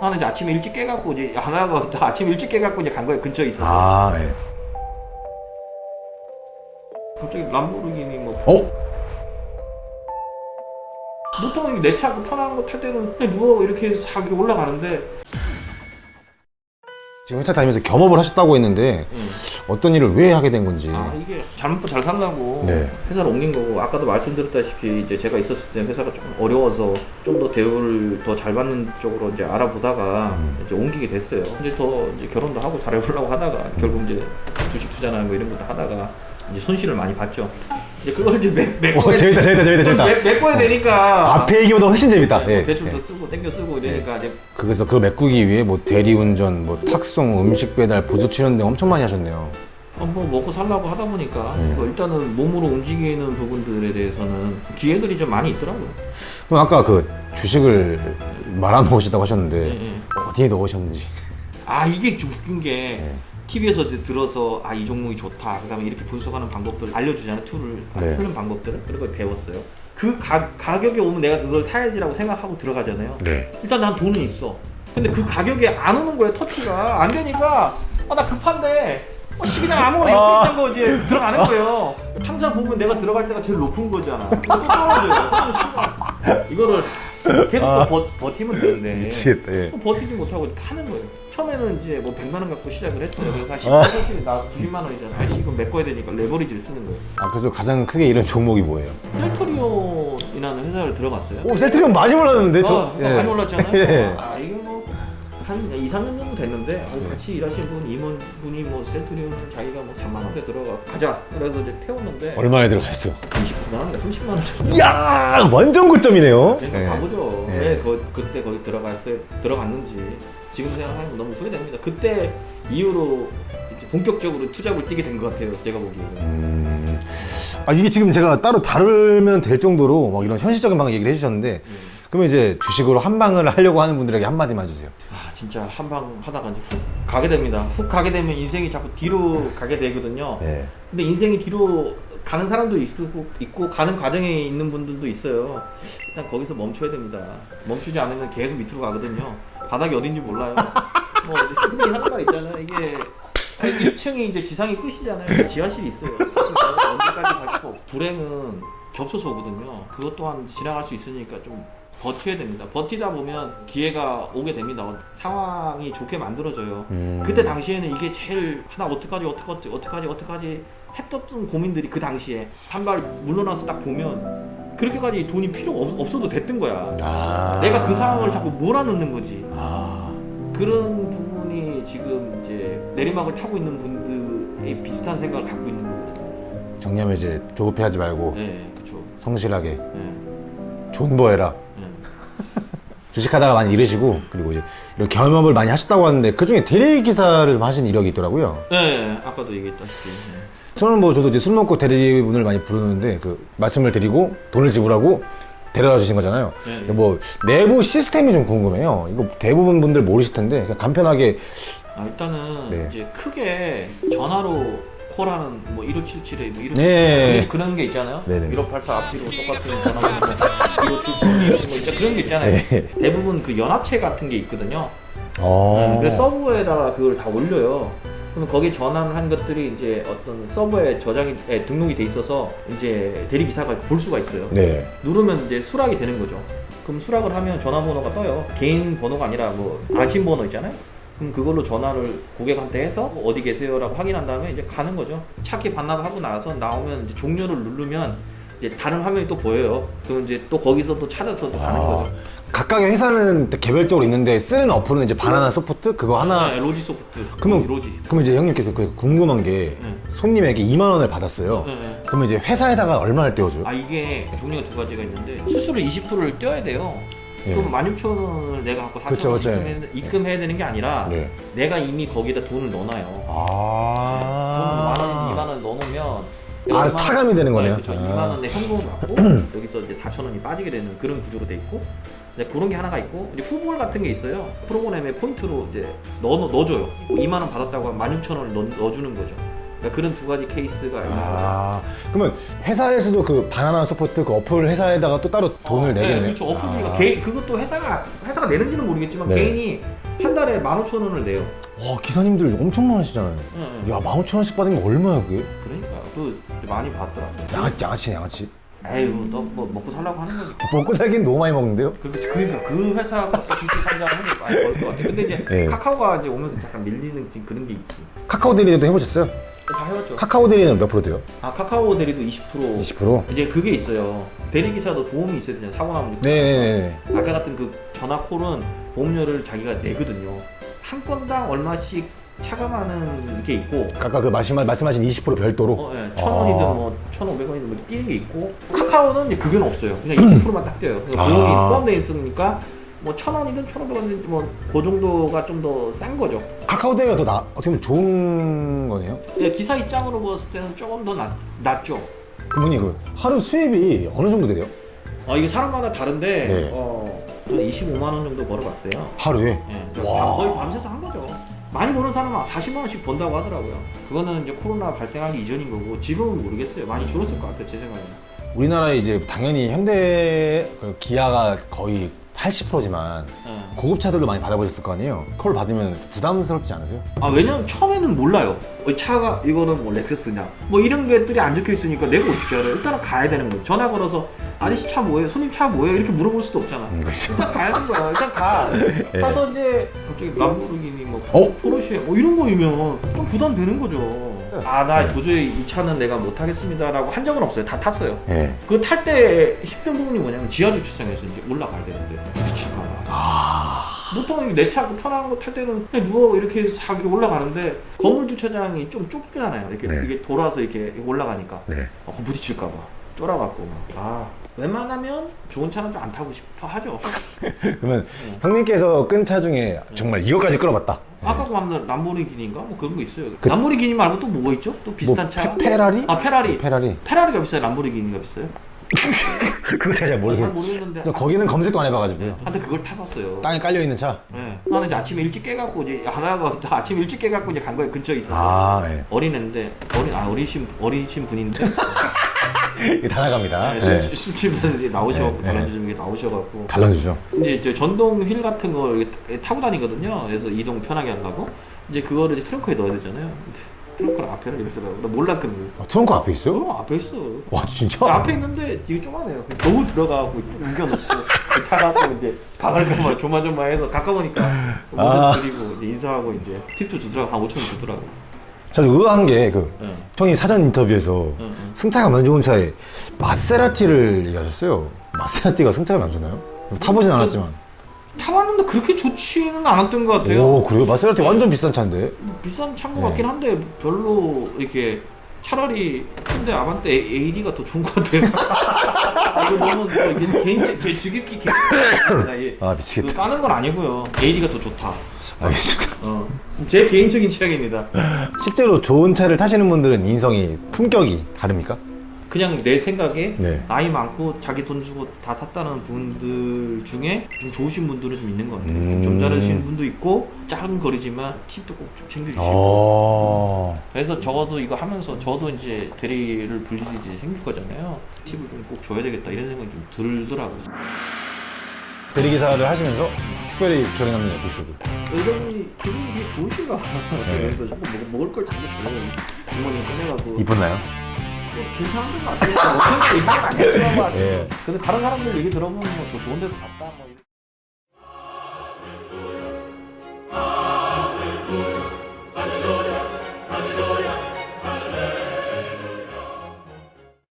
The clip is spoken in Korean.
나는 이제 아침에 일찍 깨갖고 이제 하나가 아침 일찍 깨갖고 이제 간 거예요 근처에 있어서 아, 예. 갑자기 람보르기니 뭐 어? 보통 내 차 편한 거 탈 때는 그냥 누워 이렇게 싹 올라가는데 지금 회사 다니면서 겸업을 하셨다고 했는데 어떤 일을 왜 하게 된 건지. 아 이게 잘못 잘 산다고 네. 회사를 옮긴 거고 아까도 말씀드렸다시피 이제 제가 있었을 때 회사가 조금 어려워서 좀 더 대우를 더 잘 받는 쪽으로 이제 알아보다가 음. 이제 옮기게 됐어요. 이제 더 이제 결혼도 하고 잘해보려고 하다가 결국 이제 주식 투자나 뭐 이런 것도 하다가 이제 손실을 많이 봤죠. 이제 그걸 이제 매, 매 어, 재밌다, 재밌다, 재밌다, 재밌다. 매, 메꿔야 되니까 앞에 얘기보다 훨씬 재밌다. 예. 대출도 예. 쓰고 땡겨 쓰고 이러니까 이제 그래서 그걸 메꾸기 위해 뭐 대리운전, 뭐 탁송, 음식 배달, 보조 출연 등 엄청 많이 하셨네요. 어, 뭐 먹고 살라고 하다 보니까 네. 뭐 일단은 몸으로 움직이는 부분들에 대해서는 기회들이 좀 많이 있더라고요. 그럼 아까 그 주식을 말아 먹으셨다고 하셨는데 예, 예. 어디에 넣으셨는지. 아 이게 좀 웃긴 게 네. TV에서 이제 들어서 아 이 종목이 좋다. 그다음에 이렇게 분석하는 방법들 알려주잖아요. 툴을. 네. 쓰는 방법들을. 그런 걸 배웠어요. 그 가, 가격에 오면 내가 그걸 사야지라고 생각하고 들어가잖아요. 네. 일단 난 돈은 있어. 근데 그 가격에 안 오는 거예요 터치가. 안 되니까 아 나 급한데. 어, 씨 그냥 아무거나 이렇게 있는 거 이제 들어가는 거예요. 항상 보면 내가 들어갈 때가 제일 높은 거잖아. 또 떨어져요. 이거를 계속 아. 또 버, 버티면 되는데 미치겠다. 예. 또 버티지 못하고 파는 거예요. 처음에는 이제 뭐 100만 원 갖고 시작을 했어요. 그래서 아. 사실 나 90만 원이잖아. 다시 이거 메꿔야 되니까 레버리지를 쓰는 거예요. 아 그래서 가장 크게 잃은 종목이 뭐예요? 셀토리온이라는 회사를 들어갔어요. 오 셀트리온 많이 올랐는데 저. 어, 어, 많이 올랐잖아요. 예. 아 한 2, 3년 정도 됐는데 어, 같이 일하신 분 임원 분이 뭐 셀토리온 자기가 뭐 3만 원대 들어가 가자. 그래서 이제 태웠는데 얼마에 들어갔어요? 29만 원, 30만 원 정도. 이야 완전 고점이네요. 그러니까 예. 바보죠. 네. 왜 거, 그때 거기 들어갔을 들어갔는지 지금 생각하면 너무 후회됩니다. 그때 이후로 이제 본격적으로 투잡을 뛰게 된 것 같아요. 제가 보기에는. 음. 아 이게 지금 제가 따로 다루면 될 정도로 막 이런 현실적인 방향 얘기를 해주셨는데 음. 그러면 이제 주식으로 한 방을 하려고 하는 분들에게 한 마디만 해주세요. 아 진짜 한방 하다가 이제 훅 가게 됩니다. 훅 가게 되면 인생이 자꾸 뒤로 가게 되거든요. 네. 근데 인생이 뒤로 가는 사람도 있고, 있고 가는 과정에 있는 분들도 있어요. 일단 거기서 멈춰야 됩니다. 멈추지 않으면 계속 밑으로 가거든요. 바닥이 어딘지 몰라요. 뭐 흔히 하는 말 있잖아요. 이게 1층이 이제 지상이 끝이잖아요. 지하실이 있어요. 언제까지 갈 수가 없고 불행은 겹쳐서 오거든요. 그것 또한 지나갈 수 있으니까 좀 버텨야 됩니다. 버티다 보면 기회가 오게 됩니다. 상황이 좋게 만들어져요. 음. 그때 당시에는 이게 제일 하나 어떡하지 어떡하지 어떡하지 어떡하지 했던 고민들이 그 당시에 한 발 물러나서 딱 보면 그렇게까지 돈이 필요 없, 없어도 됐던 거야 아. 내가 그 상황을 자꾸 몰아넣는 거지 아. 그런 부분이 지금 이제 내리막을 타고 있는 분들이 비슷한 생각을 갖고 있는 거거든요 정리하면 이제 조급해하지 말고 네 그쵸 성실하게 네, 존버해라. 네. 주식하다가 많이 잃으시고 그리고 이제 이런 경험을 많이 하셨다고 하는데 그 중에 대리 기사를 좀 하신 이력이 있더라고요. 네, 아까도 얘기했다시피 네. 저는 뭐 저도 이제 술 먹고 대리분을 많이 부르는데 그 말씀을 드리고 돈을 지불하고 데려다 주신 거잖아요. 네. 뭐 내부 시스템이 좀 궁금해요. 이거 대부분 분들 모르실 텐데 그냥 간편하게 아, 일단은 네. 이제 크게 전화로 콜하는 뭐 1577에 뭐 1577 네. 그런, 그런 게 있잖아요. 네네. 1588 앞뒤로 똑같은 전화번호 1577 뭐 그런 게 있잖아요. 네. 대부분 그 연합체 같은 게 있거든요. 어. 그래서 서버에다가 그걸 다 올려요. 그러면 거기 전환한 것들이 이제 어떤 서버에 저장이 에, 등록이 돼 있어서 이제 대리 기사가 볼 수가 있어요. 네. 누르면 이제 수락이 되는 거죠. 그럼 수락을 하면 전화번호가 떠요. 개인 번호가 아니라 뭐 안심 번호 있잖아요. 그럼 그걸로 전화를 고객한테 해서 뭐 어디 계세요라고 확인한 다음에 이제 가는 거죠. 차키 반납하고 나서 나오면 이제 종료를 누르면 이제 다른 화면이 또 보여요. 그럼 이제 또 거기서 또 찾아서 또 가는 아, 거죠. 각각의 회사는 개별적으로 있는데 쓰는 어플은 이제 바나나 소프트 그거 하나. 네, 로지 소프트. 그러면- 로지. 그럼 이제 형님께 그- 그 궁금한 게 네. 손님에게 2만 원을 받았어요. 네, 네. 그러면 이제 회사에다가 얼마를 떼어줘요? 아 이게 종류가 두 가지가 있는데 수수료 20%를 떼어야 돼요. 예. 그럼 16,000원을 내가 갖고 4,000원 그쵸, 그쵸. 입금해, 입금해야 되는 게 아니라 네. 내가 이미 거기다 돈을 넣어놔요. 아. 만 원에서 2만 원 넣어놓으면 아, 차감이 되는 거네요. 그렇죠. 아. 2만 원의 현금을 받고 여기서 이제 4천 원이 빠지게 되는 그런 구조로 돼 있고 이제 그런 게 하나가 있고 이제 후볼 같은 게 있어요. 프로그램에 포인트로 이제 넣어 넣어줘요. 2만 원 받았다고 하면 16,000원을 넣, 넣어주는 거죠. 그러니까 그런 두 가지 케이스가 있는. 아 그러면 회사에서도 그 바나나 소프트 그 어플 회사에다가 또 따로 돈을 네, 내겠네요. 그렇죠. 어플비가 아. 개인 그것도 회사가 회사가 내는지는 모르겠지만 네. 개인이 한 달에 15,000원을 내요. 와 기사님들 엄청 많으시잖아요. 응, 응. 야 15,000원씩 받으면 얼마야 그게? 그러니까 그 많이 받더라고요. 양아치 양아치 양아치. 에휴, 너 뭐 먹고 살라고 하는 거니까. 먹고 살긴 너무 많이 먹는데요? 그, 그러니까 그 회사가 주식 산다는 하면 많이 벌것 같아. 근데 이제 네. 카카오가 이제 오면서 잠깐 밀리는 지금 그런 게 있지. 카카오 대리도 해보셨어요? 다 해봤죠. 카카오 대리는 몇 프로 돼요? 아 카카오 대리도 20%. 20%? 이제 그게 있어요. 대리 기사도 보험이 있어야 되잖아요. 사고 나면. 네네네. 아까 같은 그 전화 콜은 보험료를 자기가 내거든요. 한 건당 얼마씩 차감하는 게 있고 아까 그 말씀, 말씀하신 20% 별도로? 어, 예, 천 원이든 아. 뭐, 천 오백 원이든 뭐, 뛰는 게 있고, 카카오는 이제 그건 없어요. 그냥 20%만 딱 떼요. 그러니까 아. 보험이 포함되어 있으니까, 뭐, 천 원이든 천 오백 원이든 뭐, 그 정도가 좀 더 싼 거죠. 카카오 대리가 더 나, 어떻게 보면 좋은 거네요? 예, 기사 입장으로 봤을 때는 조금 더 낫, 낫죠. 그분이 그 하루 수입이 어느 정도 돼요? 어, 이게 사람마다 다른데, 네. 어, 저는 25만 원 정도 벌어봤어요. 하루에? 예, 와. 거의 밤새서 한 거죠. 많이 버는 사람은 40만 원씩 번다고 하더라고요. 그거는 이제 코로나 발생하기 이전인 거고 지금은 모르겠어요. 많이 줄었을 것 같아요, 제 생각에는. 우리나라에 이제 당연히 현대 그 기아가 거의 80%지만 예. 고급차들도 많이 받아보셨을 거 아니에요? 그걸 받으면 부담스럽지 않으세요? 아 왜냐면 처음에는 몰라요. 이 차가 이거는 뭐 렉서스냐, 뭐 이런 것들이 안 적혀 있으니까 내가 어떻게 알아요? 일단은 가야 되는 거예요. 전화 걸어서 아저씨 차 뭐예요? 손님 차 뭐예요? 이렇게 물어볼 수도 없잖아. 음, 그렇죠. 일단 가야 되는 거야. 일단 가. 예. 가서 이제 갑자기 람보르기니 뭐 어? 포르쉐 뭐 이런 거이면 좀 부담되는 거죠. 아나 네. 도저히 이 차는 내가 못 타겠습니다라고 한 적은 없어요. 다 탔어요. 예. 그 탈 때 힘든 부분이 뭐냐면 지하 주차장에서 이제 올라가야 되는데 부딪힐까 봐. 아. 보통 내 차 편안한 거 탈 때는 그냥 누워 이렇게 싹 이렇게 올라가는데 건물 주차장이 좀 좁잖아요. 이렇게 네. 이게 돌아서 이렇게 올라가니까 네. 어, 그럼 부딪힐까 봐 쫄아갖고 막. 아 웬만하면 좋은 차는 좀 안 타고 싶어 하죠. 그러면 네. 형님께서 끈 차 중에 정말 이거까지 끌어봤다. 예. 아까 그 말한 람보르기니인가 뭐 그런 거 있어요. 그- 람보르기니 말고 또 뭐가 있죠? 또 비슷한 뭐 차? 페, 페라리? 아 페라리. 페라리. 페라리가 비싸요. 람보르기니가 비싸요? 그거 제가 잘 잘 모르겠어요. 모르겠는데. 저 거기는 검색도 안 해봐가지고요. 네. 근데 그걸 타봤어요. 땅에 깔려 있는 차. 네. 나는 이제 아침에 일찍 깨갖고 이제 하나가 아침 일찍 깨갖고 이제 간 거예요. 근처에 있어서. 아, 예. 어린애인데 어린 아 어리신 어리신 분인데 이게 다 나갑니다. 네, 예. 심심해서 이제 나오셔갖고 네, 네. 달라주는 게 나오셔갖고 달라주죠. 이제 저 전동 휠 같은 거 이렇게 타고 다니거든요. 그래서 이동 편하게 하려고 이제 그거를 이제 트렁크에 넣어야 되잖아요. 트렁크를 앞에는 이러더라고. 나 몰랐거든요. 아, 트렁크 앞에 있어요? 어 앞에 있어. 와, 진짜? 앞에 있는데 되게 조그만해요. 그냥 너무 들어가고 우겨놓고 타갖고 이제 박을까봐 조마조마해서 가까우니까 아. 드리고 이제 인사하고 이제 팁도 주더라고 한 5천 원 주더라고. 저도 의아한 게, 그, 응. 형이 사전 인터뷰에서 응, 응. 승차가 안 좋은 차에 마세라티를 얘기하셨어요. 마세라티가 승차가 안 좋나요? 타보진 저- 않았지만. 타봤는데 그렇게 좋지는 않았던 것 같아요. 오, 그래요? 마세라티 완전 비싼 차인데. 뭐 비싼 차인 것 네. 같긴 한데 별로 이렇게 차라리 현대 아반떼 AD가 더 좋은 것 같아요. 아, 이거 너무 뭐 이게 개인 개 주객기 개. 예. 아, 그 미치겠다. 까는 건 아니고요. AD가 더 좋다. 알겠습니다. 어. 제 개인적인 취향입니다. 실제로 좋은 차를 타시는 분들은 인성이, 품격이 다릅니까? 그냥 내 생각에 네. 나이 많고 자기 돈 주고 다 샀다는 분들 중에 좀 좋으신 분들은 좀 있는 것 같아요. 음. 좀 잘하시는 분도 있고 작은 거리지만 팁도 꼭 좀 챙겨주시고. 어. 그래서 적어도 이거 하면서 저도 이제 대리를 일이 생길 거잖아요. 팁을 좀 꼭 줘야 되겠다 이런 생각이 좀 들더라고요. 대리기사를 하시면서 특별히 기억에 남는 에피소드. 여자분이 기분이 되게 좋으신가 봐. 네. 그래서 자꾸 먹, 먹을 걸 자꾸 주려고 주머니에 꺼내가고 이뻤나요? 뭐 괜찮은 것 같아요. 어떤 게건 아니었지만 뭐 예. 근데 다른 사람들 얘기 들어보면 뭐더 좋은 데도 갔다 뭐